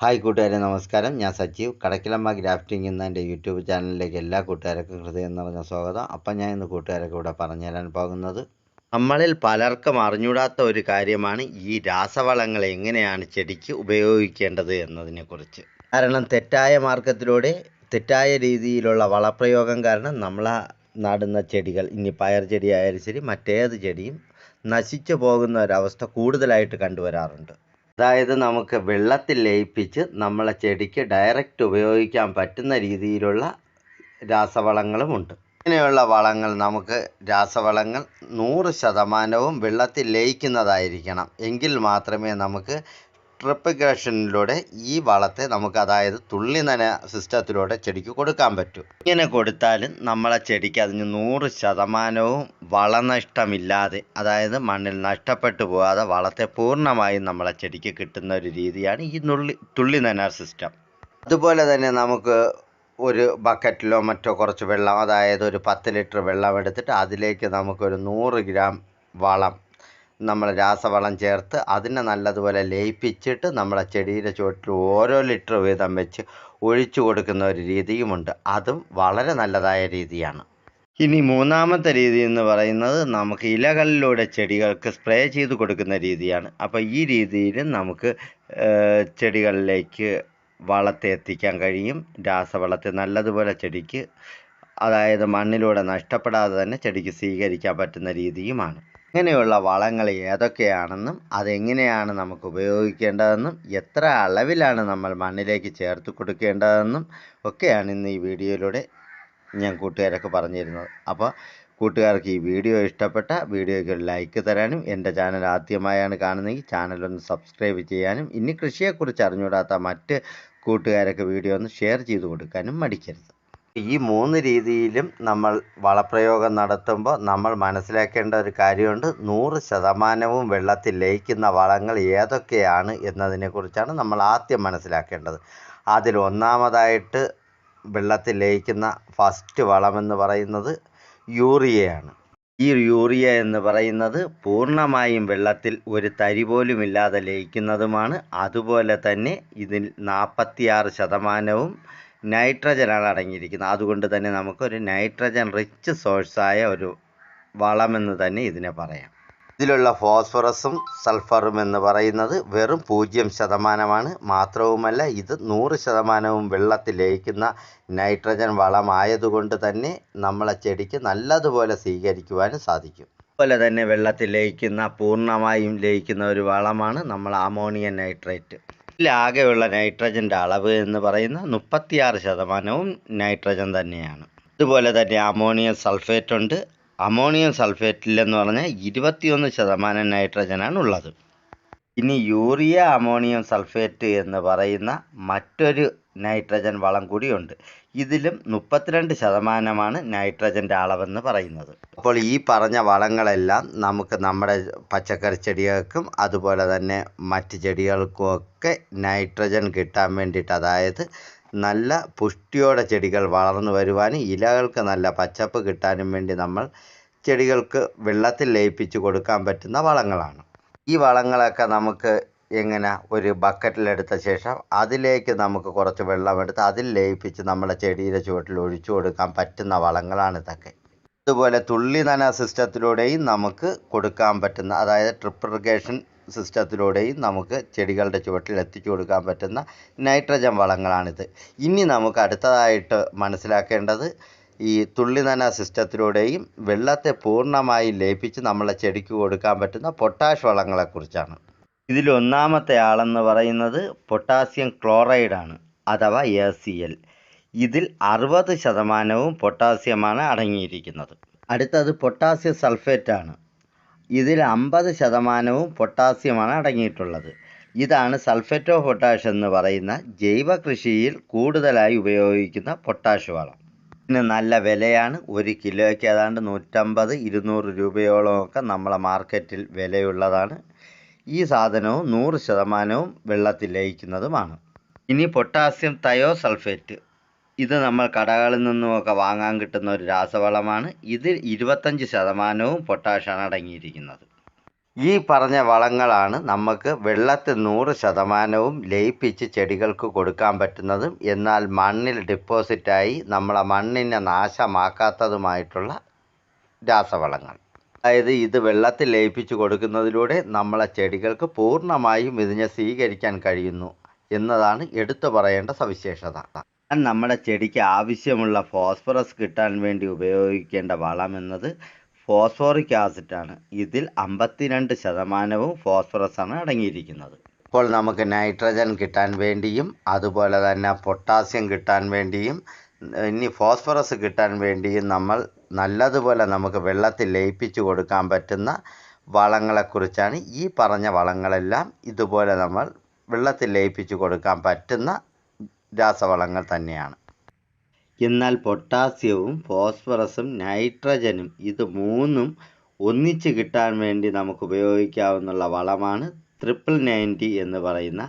Hi കൂട്ടുകാരെ നമസ്കാരം. ഞാൻ സജീവ്. കടക്കിലമ്മ ഗ്രാഫ്റ്റിംഗ് എന്ന എന്റെ യൂട്യൂബ് ചാനലിലേക്ക് എല്ലാ കൂട്ടുകാർക്കും ഹൃദയം നിറഞ്ഞ സ്വാഗതം. അപ്പം ഞാൻ ഇന്ന് കൂട്ടുകാരൊക്കെ ഇവിടെ പറഞ്ഞു തരാൻ പോകുന്നത് നമ്മളിൽ പലർക്കും അറിഞ്ഞൂടാത്ത ഒരു കാര്യമാണ് ഈ രാസവളങ്ങൾ എങ്ങനെയാണ് ചെടിക്ക് ഉപയോഗിക്കേണ്ടത് എന്നതിനെക്കുറിച്ച്. കാരണം തെറ്റായ മാർഗത്തിലൂടെ തെറ്റായ രീതിയിലുള്ള വളപ്രയോഗം കാരണം നമ്മൾ നടുന്ന ചെടികൾ ഇനി പയർ ചെടിയായാലും ശരി മറ്റേത് ചെടിയും നശിച്ചു പോകുന്ന ഒരവസ്ഥ കൂടുതലായിട്ട് കണ്ടുവരാറുണ്ട്. അതായത് നമുക്ക് വെള്ളത്തിൽ ലയിപ്പിച്ച് നമ്മളെ ചെടിക്ക് ഡയറക്റ്റ് ഉപയോഗിക്കാൻ പറ്റുന്ന രീതിയിലുള്ള രാസവളങ്ങളുമുണ്ട് ഇങ്ങനെയുള്ള വളങ്ങൾ നമുക്ക് രാസവളങ്ങൾ നൂറ് ശതമാനവും വെള്ളത്തിൽ ലയിക്കുന്നതായിരിക്കണം. എങ്കിൽ മാത്രമേ നമുക്ക് ട്രിപ്പിഗ്രേഷനിലൂടെ ഈ വളത്തെ നമുക്ക് അതായത് തുള്ളി നന സിസ്റ്റത്തിലൂടെ ചെടിക്ക് കൊടുക്കാൻ പറ്റും. ഇങ്ങനെ കൊടുത്താലും നമ്മളെ ചെടിക്ക് അതിന് നൂറ് ശതമാനവും വളനഷ്ടമില്ലാതെ അതായത് മണ്ണിൽ നഷ്ടപ്പെട്ടു പോകാതെ വളത്തെ പൂർണമായും നമ്മളെ ചെടിക്ക് കിട്ടുന്ന ഒരു രീതിയാണ് ഈ നുള്ളി തുള്ളി നന സിസ്റ്റം. അതുപോലെ തന്നെ നമുക്ക് ഒരു ബക്കറ്റിലോ മറ്റോ കുറച്ച് വെള്ളം അതായത് ഒരു പത്ത് ലിറ്റർ വെള്ളം എടുത്തിട്ട് അതിലേക്ക് നമുക്കൊരു നൂറ് ഗ്രാം വളം നമ്മൾ രാസവളം ചേർത്ത് അതിനെ നല്ലതുപോലെ ലയിപ്പിച്ചിട്ട് നമ്മളെ ചെടിയുടെ ചുവട്ടിൽ ഓരോ ലിറ്റർ വീതം വെച്ച് ഒഴിച്ചു കൊടുക്കുന്ന ഒരു രീതിയുമുണ്ട്. അതും വളരെ നല്ലതായ രീതിയാണ്. ഇനി മൂന്നാമത്തെ രീതി എന്ന് പറയുന്നത് നമുക്ക് ഇലകളിലൂടെ ചെടികൾക്ക് സ്പ്രേ ചെയ്ത് കൊടുക്കുന്ന രീതിയാണ്. അപ്പോൾ ഈ രീതിയിൽ നമുക്ക് ചെടികളിലേക്ക് വളത്തെ എത്തിക്കാൻ കഴിയും. രാസവളത്തെ നല്ലതുപോലെ ചെടിക്ക് അതായത് മണ്ണിലൂടെ നഷ്ടപ്പെടാതെ തന്നെ ചെടിക്ക് സ്വീകരിക്കാൻ പറ്റുന്ന രീതിയുമാണ്. ഇങ്ങനെയുള്ള വളങ്ങൾ ഏതൊക്കെയാണെന്നും അതെങ്ങനെയാണ് നമുക്ക് ഉപയോഗിക്കേണ്ടതെന്നും എത്ര അളവിലാണ് നമ്മൾ മണ്ണിലേക്ക് ചേർത്ത് കൊടുക്കേണ്ടതെന്നും ഒക്കെയാണ് ഇന്ന് ഈ വീഡിയോയിലൂടെ ഞാൻ കൂട്ടുകാരൊക്കെ പറഞ്ഞു തരുന്നത് അപ്പോൾ കൂട്ടുകാർക്ക് ഈ വീഡിയോ ഇഷ്ടപ്പെട്ട വീഡിയോയ്ക്ക് ഒരു ലൈക്ക് തരാനും എന്റെ ചാനൽ ആദ്യമായാണ് കാണുന്നതെങ്കിൽ ചാനലൊന്ന് സബ്സ്ക്രൈബ് ചെയ്യാനും ഇനി കൃഷിയെക്കുറിച്ച് അറിഞ്ഞുകൂടാത്ത മറ്റ് കൂട്ടുകാരൊക്കെ വീഡിയോ ഒന്ന് ഷെയർ ചെയ്ത് കൊടുക്കാനും മടിക്കരുത്. ഈ മൂന്ന് രീതിയിലും നമ്മൾ വളപ്രയോഗം നടത്തുമ്പോൾ നമ്മൾ മനസ്സിലാക്കേണ്ട ഒരു കാര്യമുണ്ട്. നൂറ് ശതമാനവും വെള്ളത്തിൽ ലയിക്കുന്ന വളങ്ങൾ ഏതൊക്കെയാണ് എന്നതിനെക്കുറിച്ചാണ് നമ്മൾ ആദ്യം മനസ്സിലാക്കേണ്ടത്. അതിൽ ഒന്നാമതായിട്ട് വെള്ളത്തിൽ ലയിക്കുന്ന ഫസ്റ്റ് വളമെന്ന് പറയുന്നത് യൂറിയയാണ്. ഈ യൂറിയ എന്ന് പറയുന്നത് പൂർണമായും വെള്ളത്തിൽ ഒരു തരി പോലും ഇല്ലാതെ ലയിക്കുന്നതുമാണ്. അതുപോലെ തന്നെ ഇതിൽ നാൽപ്പത്തിയാറ് ശതമാനവും നൈട്രജനാണ് അടങ്ങിയിരിക്കുന്നത്. അതുകൊണ്ട് തന്നെ നമുക്കൊരു നൈട്രജൻ റിച്ച് സോഴ്സായ ഒരു വളമെന്ന് തന്നെ ഇതിനെ പറയാം. ഇതിലുള്ള ഫോസ്ഫറസും സൾഫറും എന്ന് പറയുന്നത് വെറും പൂജ്യം ശതമാനമാണ്. മാത്രവുമല്ല ഇത് നൂറ് ശതമാനവും വെള്ളത്തിൽ ലയിക്കുന്ന നൈട്രജൻ വളമായതുകൊണ്ട് തന്നെ നമ്മളെ ചെടിക്ക് നല്ലതുപോലെ സ്വീകരിക്കുവാനും സാധിക്കും. അതുപോലെ തന്നെ വെള്ളത്തിൽ ലയിക്കുന്ന പൂർണമായും ലയിക്കുന്ന ഒരു വളമാണ് നമ്മൾ അമോണിയ നൈട്രേറ്റ് ഇതിലാകെയുള്ള നൈട്രജന്റെ അളവ് എന്ന് പറയുന്ന മുപ്പത്തിയാറ് ശതമാനവും നൈട്രജൻ തന്നെയാണ്. അതുപോലെ തന്നെ അമോണിയം സൾഫേറ്റ് ഉണ്ട്. അമോണിയം സൾഫേറ്റിലെന്ന് പറഞ്ഞാൽ ഇരുപത്തിയൊന്ന് ശതമാനം നൈട്രജനാണ് ഉള്ളത്. ഇനി യൂറിയ അമോണിയം സൾഫേറ്റ് എന്ന് പറയുന്ന മറ്റൊരു നൈട്രജൻ വളം കൂടിയുണ്ട്. ഇതിലും മുപ്പത്തിരണ്ട് ശതമാനമാണ് നൈട്രജന്റെ അളവെന്ന് പറയുന്നത്. അപ്പോൾ ഈ പറഞ്ഞ വളങ്ങളെല്ലാം നമുക്ക് നമ്മുടെ പച്ചക്കറി ചെടികൾക്കും അതുപോലെ തന്നെ മറ്റ് ചെടികൾക്കും ഒക്കെ നൈട്രജൻ കിട്ടാൻ വേണ്ടിയിട്ട് അതായത് നല്ല പുഷ്ടിയോടെ ചെടികൾ വളർന്നു വരുവാനും ഇലകൾക്ക് നല്ല പച്ചപ്പ് കിട്ടാനും വേണ്ടി നമ്മൾ ചെടികൾക്ക് വെള്ളത്തിൽ ലയിപ്പിച്ച് കൊടുക്കാൻ പറ്റുന്ന വളങ്ങളാണ്. ഈ വളങ്ങളൊക്കെ നമുക്ക് എങ്ങനെ ഒരു ബക്കറ്റിലെടുത്ത ശേഷം അതിലേക്ക് നമുക്ക് കുറച്ച് വെള്ളമെടുത്ത് അതിൽ ലയിപ്പിച്ച് നമ്മുടെ ചെടിയുടെ ചുവട്ടിൽ ഒഴിച്ചു കൊടുക്കാൻ പറ്റുന്ന വളങ്ങളാണ് ഇതൊക്കെ. അതുപോലെ തുള്ളി നന സിസ്റ്റത്തിലൂടെയും നമുക്ക് കൊടുക്കാൻ പറ്റുന്ന അതായത് ട്രിപ്പ് ഇറിഗേഷൻ സിസ്റ്റത്തിലൂടെയും നമുക്ക് ചെടികളുടെ ചുവട്ടിൽ എത്തിച്ചു കൊടുക്കാൻ പറ്റുന്ന നൈട്രജൻ വളങ്ങളാണിത്. ഇനി നമുക്ക് അടുത്തതായിട്ട് മനസ്സിലാക്കേണ്ടത് ഈ തുള്ളി നന സിസ്റ്റത്തിലൂടെയും വെള്ളത്തെ പൂർണമായും ലയിപ്പിച്ച് നമ്മളെ ചെടിക്ക് കൊടുക്കാൻ പറ്റുന്ന പൊട്ടാഷ് വളങ്ങളെക്കുറിച്ചാണ്. ഇതിൽ ഒന്നാമത്തെ ആളെന്ന് പറയുന്നത് പൊട്ടാസ്യം ക്ലോറൈഡാണ് അഥവാ എ സി എൽ. ഇതിൽ അറുപത് ശതമാനവും പൊട്ടാസ്യമാണ് അടങ്ങിയിരിക്കുന്നത്. അടുത്തത് പൊട്ടാസ്യം സൾഫേറ്റ് ആണ് ഇതിൽ അമ്പത് ശതമാനവും പൊട്ടാസ്യമാണ് അടങ്ങിയിട്ടുള്ളത്. ഇതാണ് സൾഫേറ്റ് ഓഫ് പൊട്ടാഷ് എന്ന് പറയുന്ന ജൈവ കൃഷിയിൽ കൂടുതലായി ഉപയോഗിക്കുന്ന പൊട്ടാഷ് വളം. ഇതിന് നല്ല വിലയാണ്. ഒരു കിലോയ്ക്ക് ഏതാണ്ട് നൂറ്റമ്പത് ഇരുന്നൂറ് രൂപയോളമൊക്കെ നമ്മളെ മാർക്കറ്റിൽ വിലയുള്ളതാണ്. ഈ സാധനവും നൂറ് ശതമാനവും വെള്ളത്തിൽ ലയിക്കുന്നതുമാണ്. ഇനി പൊട്ടാസ്യം തയോ സൾഫേറ്റ് ഇത് നമ്മൾ കടകളിൽ നിന്നുമൊക്കെ വാങ്ങാൻ കിട്ടുന്ന ഒരു രാസവളമാണ്. ഇതിൽ ഇരുപത്തഞ്ച് ശതമാനവും പൊട്ടാഷാണ് അടങ്ങിയിരിക്കുന്നത്. ഈ പറഞ്ഞ വളങ്ങളാണ് നമുക്ക് വെള്ളത്തിൽ നൂറ് ശതമാനവും ലയിപ്പിച്ച് ചെടികൾക്ക് കൊടുക്കാൻ പറ്റുന്നതും എന്നാൽ മണ്ണിൽ ഡിപ്പോസിറ്റായി നമ്മളെ മണ്ണിനെ നാശമാക്കാത്തതുമായിട്ടുള്ള രാസവളങ്ങൾ. അതായത് ഇത് വെള്ളത്തിൽ ലയിപ്പിച്ച് കൊടുക്കുന്നതിലൂടെ നമ്മളെ ചെടികൾക്ക് പൂർണമായും ഇതിനെ സ്വീകരിക്കാൻ കഴിയുന്നു എന്നതാണ് എടുത്തു പറയേണ്ട സവിശേഷത. നമ്മുടെ ചെടിക്ക് ആവശ്യമുള്ള ഫോസ്ഫറസ് കിട്ടാൻ വേണ്ടി ഉപയോഗിക്കേണ്ട വളം എന്നത് ഫോസ്ഫോറിക് ആസിഡാണ്. ഇതിൽ അമ്പത്തിരണ്ട് ശതമാനവും ഫോസ്ഫറസ് ആണ് അടങ്ങിയിരിക്കുന്നത്. ഇപ്പോൾ നമുക്ക് നൈട്രജൻ കിട്ടാൻ വേണ്ടിയും അതുപോലെ തന്നെ പൊട്ടാസ്യം കിട്ടാൻ വേണ്ടിയും ഇനി ഫോസ്ഫറസ് കിട്ടാൻ വേണ്ടിയും നമ്മൾ നല്ലതുപോലെ നമുക്ക് വെള്ളത്തിൽ ലയിപ്പിച്ചു കൊടുക്കാൻ പറ്റുന്ന വളങ്ങളെക്കുറിച്ചാണ് ഈ പറഞ്ഞ വളങ്ങളെല്ലാം ഇതുപോലെ നമ്മൾ വെള്ളത്തിൽ ലയിപ്പിച്ചു കൊടുക്കാൻ പറ്റുന്ന രാസവളങ്ങൾ തന്നെയാണ്. എന്നാൽ പൊട്ടാസ്യവും ഫോസ്ഫറസും നൈട്രജനും ഇത് മൂന്നും ഒന്നിച്ച് കിട്ടാൻ വേണ്ടി നമുക്ക് ഉപയോഗിക്കാവുന്ന വളമാണ് ത്രിപ്പിൾ നയന്റി എന്ന് പറയുന്ന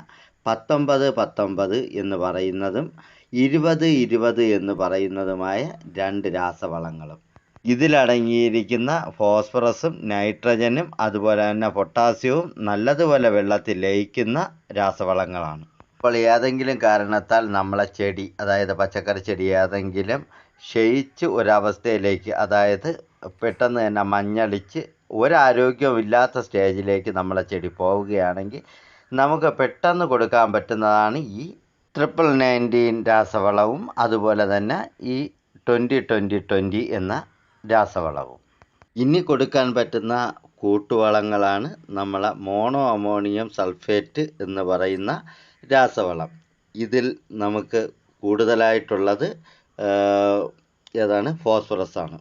പത്തൊമ്പത് പത്തൊമ്പത് എന്ന് പറയുന്നതും ഇരുപത് ഇരുപത് എന്ന് പറയുന്നതുമായ രണ്ട് രാസവളങ്ങളും. ഇതിലടങ്ങിയിരിക്കുന്ന ഫോസ്ഫറസും നൈട്രജനും അതുപോലെ തന്നെ പൊട്ടാസ്യവും നല്ലതുപോലെ വെള്ളത്തിൽ ലയിക്കുന്ന രാസവളങ്ങളാണ്. അപ്പോൾ ഏതെങ്കിലും കാരണത്താൽ നമ്മളെ ചെടി അതായത് പച്ചക്കറി ചെടി ഏതെങ്കിലും ക്ഷയിച്ച് ഒരവസ്ഥയിലേക്ക് അതായത് പെട്ടെന്ന് തന്നെ മഞ്ഞളിച്ച് ഒരാരോഗ്യമില്ലാത്ത സ്റ്റേജിലേക്ക് നമ്മളെ ചെടി പോവുകയാണെങ്കിൽ നമുക്ക് പെട്ടെന്ന് കൊടുക്കാൻ പറ്റുന്നതാണ് ഈ ട്രിപ്പിൾ നയന്റീൻ രാസവളവും അതുപോലെ തന്നെ ഈ ട്വന്റി ട്വന്റി ട്വന്റി എന്ന രാസവളവും. ഇനി കൊടുക്കാൻ പറ്റുന്ന കൂട്ടുവളങ്ങളാണ് നമ്മളെ മോണോ അമോണിയം സൾഫേറ്റ് എന്ന് പറയുന്ന രാസവളം. ഇതിൽ നമുക്ക് കൂടുതലായിട്ടുള്ളത് ഏതാണ്? ഫോസ്ഫറസ് ആണ്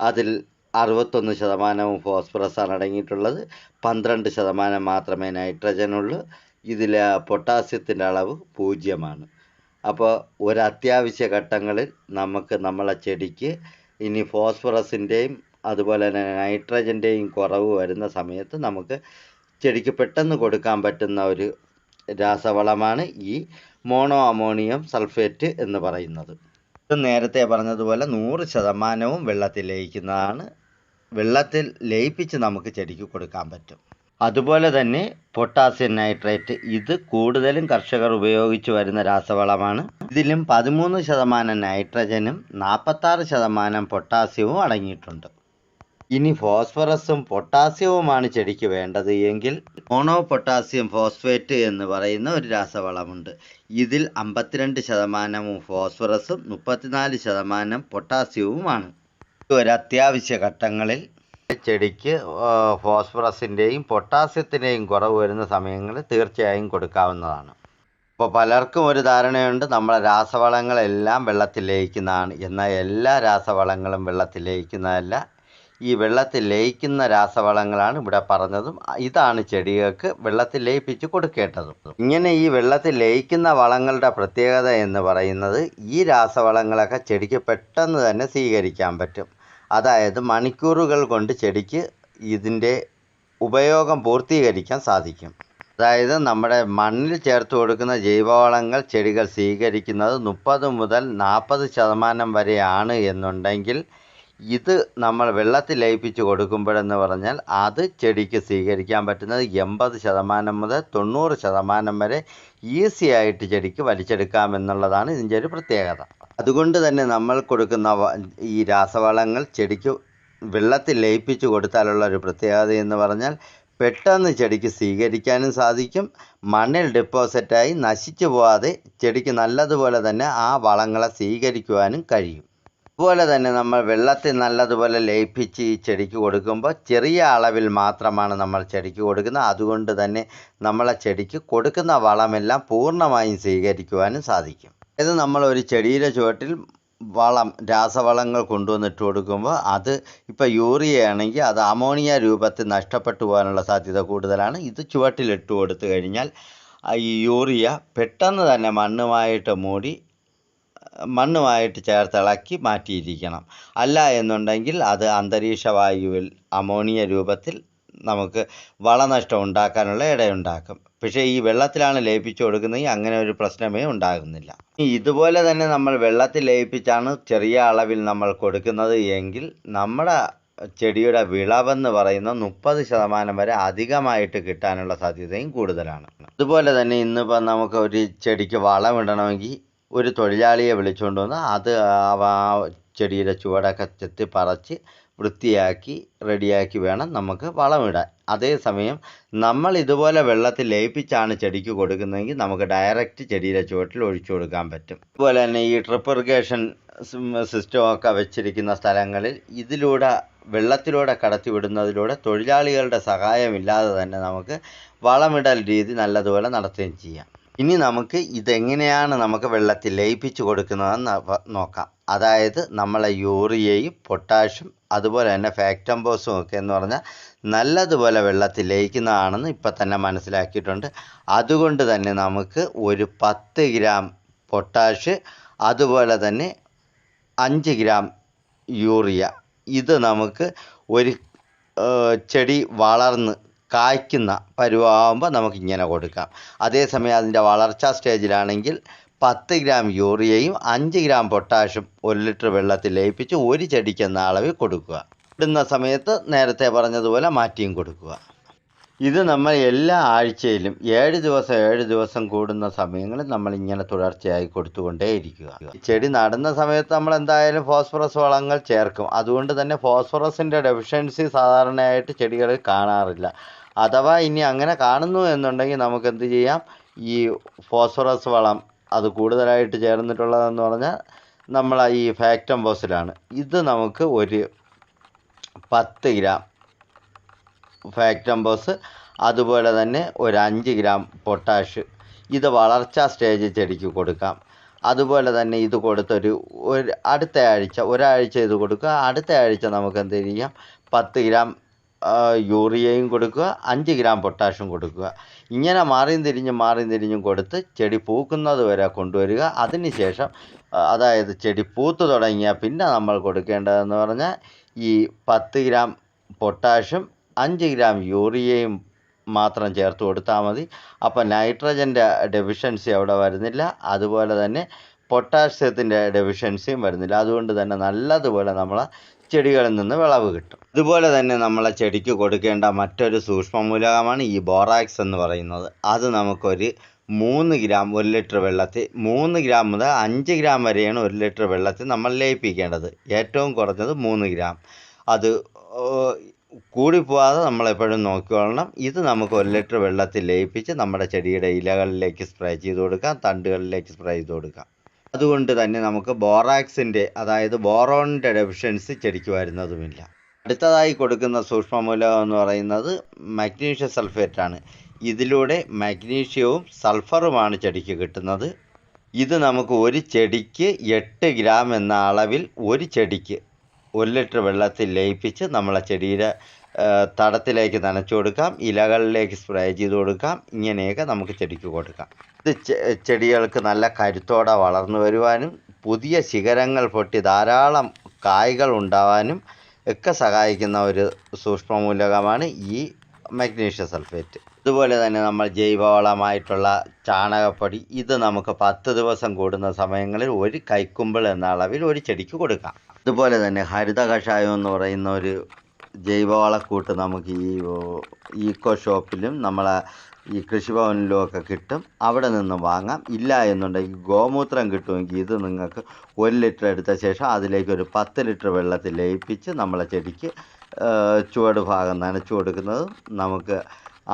അതിൽ അറുപത്തൊന്ന് ശതമാനവും ഫോസ്ഫറസ് ആണ് അടങ്ങിയിട്ടുള്ളത്. പന്ത്രണ്ട് ശതമാനം മാത്രമേ നൈട്രജനുള്ളൂ. ഇതിൽ പൊട്ടാസ്യത്തിന്റെ അളവ് പൂജ്യമാണ്. അപ്പോൾ ഒരു ഘട്ടങ്ങളിൽ നമുക്ക് നമ്മളെ ചെടിക്ക് ഇനി ഫോസ്ഫറസിന്റെയും അതുപോലെ തന്നെ നൈട്രജന്റെയും കുറവ് വരുന്ന സമയത്ത് നമുക്ക് ചെടിക്ക് പെട്ടെന്ന് കൊടുക്കാൻ പറ്റുന്ന ഒരു രാസവളമാണ് ഈ മോണോ അമോണിയം സൾഫേറ്റ് എന്ന് പറയുന്നത്. നേരത്തെ പറഞ്ഞതുപോലെ നൂറ് ശതമാനവും വെള്ളത്തിൽ ലയിക്കുന്നതാണ്. വെള്ളത്തിൽ ലയിപ്പിച്ച് നമുക്ക് ചെടിക്ക് കൊടുക്കാൻ പറ്റും. അതുപോലെ തന്നെ പൊട്ടാസ്യം നൈട്രേറ്റ് ഇത് കൂടുതലും കർഷകർ ഉപയോഗിച്ചു വരുന്ന രാസവളമാണ്. ഇതിലും പതിമൂന്ന് ശതമാനം നൈട്രജനും നാൽപ്പത്താറ് ശതമാനം പൊട്ടാസ്യവും അടങ്ങിയിട്ടുണ്ട്. ഇനി ഫോസ്ഫറസും പൊട്ടാസ്യവുമാണ് ചെടിക്ക് വേണ്ടത് എങ്കിൽ മോണോ പൊട്ടാസ്യം ഫോസ്ഫേറ്റ് എന്ന് പറയുന്ന ഒരു രാസവളമുണ്ട്. ഇതിൽ അമ്പത്തിരണ്ട് ശതമാനവും ഫോസ്ഫറസും മുപ്പത്തിനാല് ശതമാനം പൊട്ടാസ്യവുമാണ് ഒരു അത്യാവശ്യ ഘട്ടങ്ങളിൽ ചെടിക്ക് ഫോസ്ഫറസിന്റെയും പൊട്ടാസ്യത്തിന്റെയും കുറവ് വരുന്ന സമയങ്ങളിൽ തീർച്ചയായും കൊടുക്കാവുന്നതാണ്. ഇപ്പോൾ പലർക്കും ഒരു ധാരണയുണ്ട് നമ്മളെ രാസവളങ്ങളെല്ലാം വെള്ളത്തിൽ ലയിക്കുന്നതാണ് എന്നാൽ എല്ലാ രാസവളങ്ങളും വെള്ളത്തിൽ ലയിക്കുന്നതല്ല ഈ വെള്ളത്തിൽ ലയിക്കുന്ന രാസവളങ്ങളാണ് ഇവിടെ പറഞ്ഞതും ഇതാണ് ചെടികൾക്ക് വെള്ളത്തിൽ ലയിപ്പിച്ച് കൊടുക്കേണ്ടതും. ഇങ്ങനെ ഈ വെള്ളത്തിൽ ലയിക്കുന്ന വളങ്ങളുടെ പ്രത്യേകത എന്ന് പറയുന്നത് ഈ രാസവളങ്ങളൊക്കെ ചെടിക്ക് പെട്ടെന്ന് തന്നെ സ്വീകരിക്കാൻ പറ്റും. അതായത് മണിക്കൂറുകൾ കൊണ്ട് ചെടിക്ക് ഇതിന്റെ ഉപയോഗം പൂർത്തീകരിക്കാൻ സാധിക്കും. അതായത് നമ്മുടെ മണ്ണിൽ ചേർത്ത് കൊടുക്കുന്ന ജൈവവളങ്ങൾ ചെടികൾ സ്വീകരിക്കുന്നത് മുപ്പത് മുതൽ നാൽപ്പത് ശതമാനം വരെയാണ് എന്നുണ്ടെങ്കിൽ ഇത് നമ്മൾ വെള്ളത്തിൽ ലയിപ്പിച്ച് കൊടുക്കുമ്പോഴെന്ന് പറഞ്ഞാൽ അത് ചെടിക്ക് സ്വീകരിക്കാൻ പറ്റുന്നത് എൺപത് ശതമാനം മുതൽ തൊണ്ണൂറ് ശതമാനം വരെ ഈസിയായിട്ട് ചെടിക്ക് വലിച്ചെടുക്കാമെന്നുള്ളതാണ് ഇതിന്റെ ഒരു പ്രത്യേകത. അതുകൊണ്ട് തന്നെ നമ്മൾ കൊടുക്കുന്ന ഈ രാസവളങ്ങൾ ചെടിക്ക് വെള്ളത്തിൽ ലയിപ്പിച്ച് കൊടുത്താലുള്ള ഒരു പ്രത്യേകത എന്ന് പറഞ്ഞാൽ പെട്ടെന്ന് ചെടിക്ക് സ്വീകരിക്കാനും സാധിക്കും. മണ്ണിൽ ഡെപ്പോസിറ്റായി നശിച്ചു പോവാതെ ചെടിക്ക് നല്ലതുപോലെ തന്നെ ആ വളങ്ങളെ സ്വീകരിക്കുവാനും കഴിയും. അതുപോലെ തന്നെ നമ്മൾ വെള്ളത്തിൽ നല്ലതുപോലെ ലയിപ്പിച്ച് ഈ ചെടിക്ക് കൊടുക്കുമ്പോൾ ചെറിയ അളവിൽ മാത്രമാണ് നമ്മൾ ചെടിക്ക് കൊടുക്കുന്നത്. അതുകൊണ്ട് തന്നെ നമ്മളെ ചെടിക്ക് കൊടുക്കുന്ന വളമെല്ലാം പൂർണമായും സ്വീകരിക്കുവാനും സാധിക്കും. ഇത് നമ്മൾ ഒരു ചെടിയുടെ ചുവട്ടിൽ വളം രാസവളങ്ങൾ കൊണ്ടുവന്നിട്ട് കൊടുക്കുമ്പോൾ അത് ഇപ്പോൾ യൂറിയ ആണെങ്കിൽ അത് അമോണിയ രൂപത്തിൽ നഷ്ടപ്പെട്ടു പോകാനുള്ള സാധ്യത കൂടുതലാണ്. ഇത് ചുവട്ടിലിട്ട് കൊടുത്തു കഴിഞ്ഞാൽ ഈ യൂറിയ പെട്ടെന്ന് തന്നെ മണ്ണുമായിട്ട് മൂടി മണ്ണുമായിട്ട് ചേർത്തിളക്കി മാറ്റിയിരിക്കണം. അല്ല എന്നുണ്ടെങ്കിൽ അത് അന്തരീക്ഷ വായുവിൽ അമോണിയ രൂപത്തിൽ നമുക്ക് വളനഷ്ടം ഉണ്ടാക്കാനുള്ള ഇടയുണ്ടാക്കും. പക്ഷേ ഈ വെള്ളത്തിലാണ് ലയിപ്പിച്ച് കൊടുക്കുന്നതെങ്കിൽ അങ്ങനെ ഒരു പ്രശ്നമേ ഉണ്ടാകുന്നില്ല. ഇതുപോലെ തന്നെ നമ്മൾ വെള്ളത്തിൽ ലയിപ്പിച്ചാണ് ചെറിയ അളവിൽ നമ്മൾ കൊടുക്കുന്നത് എങ്കിൽ നമ്മുടെ ചെടിയുടെ വിളവെന്ന് പറയുന്ന മുപ്പത് ശതമാനം വരെ അധികമായിട്ട് കിട്ടാനുള്ള സാധ്യതയും കൂടുതലാണ്. അതുപോലെ തന്നെ ഇന്നിപ്പോൾ നമുക്ക് ഒരു ചെടിക്ക് വളമിടണമെങ്കിൽ ഒരു തൊഴിലാളിയെ വിളിച്ചുകൊണ്ട് വന്ന് അത് ചെടിയുടെ ചുവടൊക്കെ ചെത്തി പറിച്ച് വൃത്തിയാക്കി റെഡിയാക്കി വേണം നമുക്ക് വളമിടാൻ. അതേസമയം നമ്മൾ ഇതുപോലെ വെള്ളത്തിൽ ലയിപ്പിച്ചാണ് ചെടിക്ക് കൊടുക്കുന്നതെങ്കിൽ നമുക്ക് ഡയറക്റ്റ് ചെടിയുടെ ചുവട്ടിൽ ഒഴിച്ചു കൊടുക്കാൻ പറ്റും. അതുപോലെ തന്നെ ഈ ട്രിപ്പ് ഇറിഗേഷൻ സിസ്റ്റമൊക്കെ വെച്ചിരിക്കുന്ന സ്ഥലങ്ങളിൽ ഇതിലൂടെ വെള്ളത്തിലൂടെ കടത്തി വിടുന്നതിലൂടെ തൊഴിലാളികളുടെ സഹായമില്ലാതെ തന്നെ നമുക്ക് വളമിടൽ രീതി നല്ലതുപോലെ നടത്തുകയും ചെയ്യാം. ഇനി നമുക്ക് ഇതെങ്ങനെയാണ് നമുക്ക് വെള്ളത്തിൽ ലയിപ്പിച്ചു കൊടുക്കുന്നതെന്ന് നോക്കാം. അതായത് നമ്മളെ യൂറിയയും പൊട്ടാഷ്യം അതുപോലെ തന്നെ ഫാക്ടംബോസും ഒക്കെ എന്ന് പറഞ്ഞാൽ നല്ലതുപോലെ വെള്ളത്തിൽ ലയിക്കുന്നതാണെന്ന് ഇപ്പം തന്നെ മനസ്സിലാക്കിയിട്ടുണ്ട്. അതുകൊണ്ട് തന്നെ നമുക്ക് ഒരു പത്ത് ഗ്രാം പൊട്ടാഷ് അതുപോലെ തന്നെ അഞ്ച് ഗ്രാം യൂറിയ. ഇത് നമുക്ക് ഒരു ചെടി വളർന്ന് കായ്ക്കുന്ന പരുവാകുമ്പോൾ നമുക്ക് ഇങ്ങനെ കൊടുക്കാം. അതേസമയം അതിന്റെ വളർച്ചാ സ്റ്റേജിലാണെങ്കിൽ പത്ത് ഗ്രാം യൂറിയയും അഞ്ച് ഗ്രാം പൊട്ടാഷും ഒരു ലിറ്റർ വെള്ളത്തിൽ ലയിപ്പിച്ച് ഒരു ചെടിക്ക് എന്ന അളവിൽ കൊടുക്കുക. ഇടുന്ന സമയത്ത് നേരത്തെ പറഞ്ഞതുപോലെ മാറ്റിയും കൊടുക്കുക. ഇത് നമ്മൾ എല്ലാ ആഴ്ചയിലും ഏഴ് ദിവസം ഏഴ് ദിവസം കൂടുന്ന സമയങ്ങളിൽ നമ്മൾ ഇങ്ങനെ തുടർച്ചയായി കൊടുത്തുകൊണ്ടേയിരിക്കുക ചെടി നടുന്ന സമയത്ത് നമ്മൾ എന്തായാലും ഫോസ്ഫറസ് വളങ്ങൾ ചേർക്കും. അതുകൊണ്ട് തന്നെ ഫോസ്ഫറസിന്റെ ഡെഫിഷ്യൻസി സാധാരണയായിട്ട് ചെടികളിൽ കാണാറില്ല. അഥവാ ഇനി അങ്ങനെ കാണുന്നു എന്നുണ്ടെങ്കിൽ നമുക്ക് എന്ത് ചെയ്യാം? ഈ ഫോസ്ഫറസ് വളം അത് കൂടുതലായിട്ട് ചേർന്നിട്ടുള്ളതെന്ന് പറഞ്ഞാൽ നമ്മൾ ഈ ഫാക്ടംബോസിലാണ് ഇത് നമുക്ക് ഒരു പത്ത് ഗ്രാം ഫാക്ടംബോസ് അതുപോലെ തന്നെ ഒരു അഞ്ച് ഗ്രാം പൊട്ടാഷ്. ഇത് വളർച്ചാ സ്റ്റേജ് ചെടിക്ക് കൊടുക്കാം. അതുപോലെ തന്നെ ഇത് കൊടുത്തൊരു ഒരു അടുത്ത ആഴ്ച ഒരാഴ്ച ഇത് കൊടുക്കുക. അടുത്ത ആഴ്ച നമുക്ക് എന്ത് ചെയ്യാം? പത്ത് ഗ്രാം യൂറിയയും കൊടുക്കുക അഞ്ച് ഗ്രാം പൊട്ടാഷും കൊടുക്കുക. ഇങ്ങനെ മാറിയും തിരിഞ്ഞും മാറിയും തിരിഞ്ഞും കൊടുത്ത് ചെടി പൂക്കുന്നത് വരെ കൊണ്ടുവരിക. അതിനുശേഷം ശേഷം അതായത് ചെടി പൂത്ത് തുടങ്ങിയാൽ പിന്നെ നമ്മൾ കൊടുക്കേണ്ടതെന്ന് പറഞ്ഞാൽ ഈ പത്ത് ഗ്രാം പൊട്ടാഷും അഞ്ച് ഗ്രാം യൂറിയയും മാത്രം ചേർത്ത് കൊടുത്താൽ മതി. അപ്പോൾ നൈട്രജന്റെ ഡെഫിഷ്യൻസി അവിടെ വരുന്നില്ല. അതുപോലെ തന്നെ പൊട്ടാസ്യത്തിന്റെ ഡെഫിഷ്യൻസിയും വരുന്നില്ല. അതുകൊണ്ട് തന്നെ നല്ലതുപോലെ നമ്മൾ ചെടികളിൽ നിന്ന് വിളവ് കിട്ടും. ഇതുപോലെ തന്നെ നമ്മളെ ചെടിക്ക് കൊടുക്കേണ്ട മറ്റൊരു സൂക്ഷ്മമൂലകമാണ് ഈ ബോറാക്സ് എന്ന് പറയുന്നത്. അത് നമുക്കൊരു മൂന്ന് ഗ്രാം ഒരു ലിറ്റർ വെള്ളത്തിൽ മൂന്ന് ഗ്രാം മുതൽ അഞ്ച് ഗ്രാം വരെയാണ് ഒരു ലിറ്റർ വെള്ളത്തിൽ നമ്മൾ ലയിപ്പിക്കേണ്ടത്. ഏറ്റവും കുറഞ്ഞത് മൂന്ന് ഗ്രാം. അത് കൂടിപ്പോവാതെ നമ്മളെപ്പോഴും നോക്കിക്കൊള്ളണം. ഇത് നമുക്ക് ഒരു ലിറ്റർ വെള്ളത്തിൽ ലയിപ്പിച്ച് നമ്മുടെ ചെടിയുടെ ഇലകളിലേക്ക് സ്പ്രേ ചെയ്ത് കൊടുക്കാം തണ്ടുകളിലേക്ക് സ്പ്രേ ചെയ്ത് കൊടുക്കാം. അതുകൊണ്ട് തന്നെ നമുക്ക് ബോറാക്സിന്റെ അതായത് ബോറോണിന്റെ ഡെഫിഷ്യൻസി ചെടിക്ക് വരുന്നതുമില്ല അടുത്തതായി കൊടുക്കുന്ന സൂക്ഷ്മമൂലകം എന്ന് പറയുന്നത് മഗ്നീഷ്യം സൾഫേറ്റാണ്. ഇതിലൂടെ മഗ്നീഷ്യവും സൾഫറുമാണ് ചെടിക്ക് കിട്ടുന്നത്. ഇത് നമുക്ക് ഒരു ചെടിക്ക് എട്ട് ഗ്രാം എന്ന അളവിൽ ഒരു ചെടിക്ക് ഒരു ലിറ്റർ വെള്ളത്തിൽ ലയിപ്പിച്ച് നമ്മളെ ചെടിയുടെ തടത്തിലേക്ക് നനച്ചു കൊടുക്കാം ഇലകളിലേക്ക് സ്പ്രേ ചെയ്ത് കൊടുക്കാം ഇങ്ങനെയൊക്കെ നമുക്ക് ചെടിക്ക് കൊടുക്കാം. ഇത് ചെടികൾക്ക് നല്ല കരുത്തോടെ വളർന്നു വരുവാനും പുതിയ ശിഖരങ്ങൾ പൊട്ടി ധാരാളം കായ്കൾ ഉണ്ടാവാനും ഒക്കെ സഹായിക്കുന്ന ഒരു സൂക്ഷ്മമൂലകമാണ് ഈ മഗ്നീഷ്യം സൾഫേറ്റ്. ഇതുപോലെ തന്നെ നമ്മൾ ജൈവവളമായിട്ടുള്ള ചാണകപ്പൊടി ഇത് നമുക്ക് പത്ത് ദിവസം കൂടുന്ന സമയങ്ങളിൽ ഒരു കൈക്കുമ്പിൾ എന്ന അളവിൽ ഒരു ചെടിക്ക് കൊടുക്കാം. അതുപോലെ തന്നെ ഹരിത കഷായം എന്ന് പറയുന്ന ഒരു ജൈവവളക്കൂട്ട് നമുക്ക് ഈ ഈക്കോ ഷോപ്പിലും നമ്മളെ ഈ കൃഷിഭവനിലും ഒക്കെ കിട്ടും. അവിടെ നിന്ന് വാങ്ങാം. ഇല്ല എന്നുണ്ടെങ്കിൽ ഗോമൂത്രം കിട്ടുമെങ്കിൽ ഇത് നിങ്ങൾക്ക് ഒരു ലിറ്റർ എടുത്ത ശേഷം അതിലേക്ക് ഒരു പത്ത് ലിറ്റർ വെള്ളത്തിൽ ലയിപ്പിച്ച് നമ്മളെ ചെടിക്ക് ചുവട് ഭാഗം നനച്ചു കൊടുക്കുന്നത് നമുക്ക്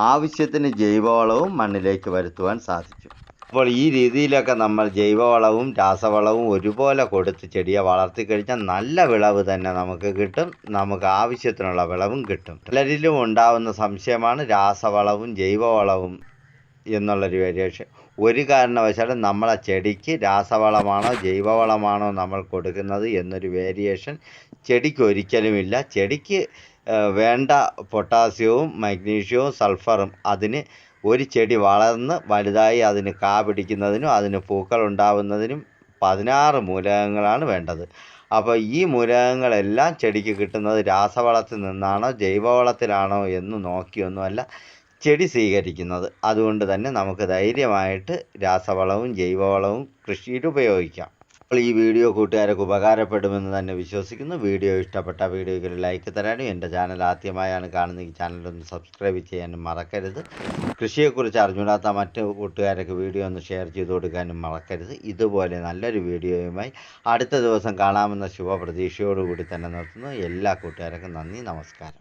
ആവശ്യത്തിന് ജൈവവളവും മണ്ണിലേക്ക് വരുത്തുവാൻ സാധിക്കും. അപ്പോൾ ഈ രീതിയിലൊക്കെ നമ്മൾ ജൈവവളവും രാസവളവും ഒരുപോലെ കൊടുത്ത് ചെടിയെ വളർത്തിക്കഴിഞ്ഞാൽ നല്ല വിളവ് തന്നെ നമുക്ക് കിട്ടും. നമുക്ക് ആവശ്യത്തിനുള്ള വിളവും കിട്ടും. പലരിലും ഉണ്ടാവുന്ന സംശയമാണ് രാസവളവും ജൈവവളവും എന്നുള്ളൊരു വേരിയേഷൻ. ഒരു കാരണവശാലും നമ്മളെ ചെടിക്ക് രാസവളമാണോ ജൈവവളമാണോ നമ്മൾ കൊടുക്കുന്നത് എന്നൊരു വേരിയേഷൻ ചെടിക്ക് ഒരിക്കലുമില്ല. ചെടിക്ക് വേണ്ട പൊട്ടാസ്യവും മഗ്നീഷ്യവും സൾഫറും അതിന് ഒരു ചെടി വളർന്ന് വലുതായി അതിന് കാ പിടിക്കുന്നതിനും അതിന് പൂക്കൾ ഉണ്ടാവുന്നതിനും പതിനാറ് മൂലകങ്ങളാണ് വേണ്ടത്. അപ്പോൾ ഈ മൂലകങ്ങളെല്ലാം ചെടിക്ക് കിട്ടുന്നത് രാസവളത്തിൽ നിന്നാണോ ജൈവവളത്തിലാണോ എന്ന് നോക്കിയൊന്നുമല്ല ചെടി സ്വീകരിക്കുന്നത്. അതുകൊണ്ട് തന്നെ നമുക്ക് ധൈര്യമായിട്ട് രാസവളവും ജൈവവളവും കൃഷിയിൽ ഉപയോഗിക്കാം. ഈ വീഡിയോ കൂട്ടുകാർക്ക് ഉപകാരപ്പെടുമെന്ന് തന്നെ വിശ്വസിക്കുന്നു. വീഡിയോ ഇഷ്ടപ്പെട്ട വീഡിയോയ്ക്ക് ഒരു ലൈക്ക് തരാനും എന്റെ ചാനൽ ആദ്യമായാണ് കാണുന്ന ഈ ചാനലൊന്ന് സബ്സ്ക്രൈബ് ചെയ്യാനും മറക്കരുത്. കൃഷിയെക്കുറിച്ച് അറിഞ്ഞൂടാത്ത മറ്റ് കൂട്ടുകാരൊക്കെ വീഡിയോ ഒന്ന് ഷെയർ ചെയ്ത് കൊടുക്കാനും മറക്കരുത്. ഇതുപോലെ നല്ലൊരു വീഡിയോയുമായി അടുത്ത ദിവസം കാണാമെന്ന ശുഭപ്രതീക്ഷയോടുകൂടി തന്നെ നിർത്തുന്നു. എല്ലാ കൂട്ടുകാർക്കും നന്ദി നമസ്കാരം.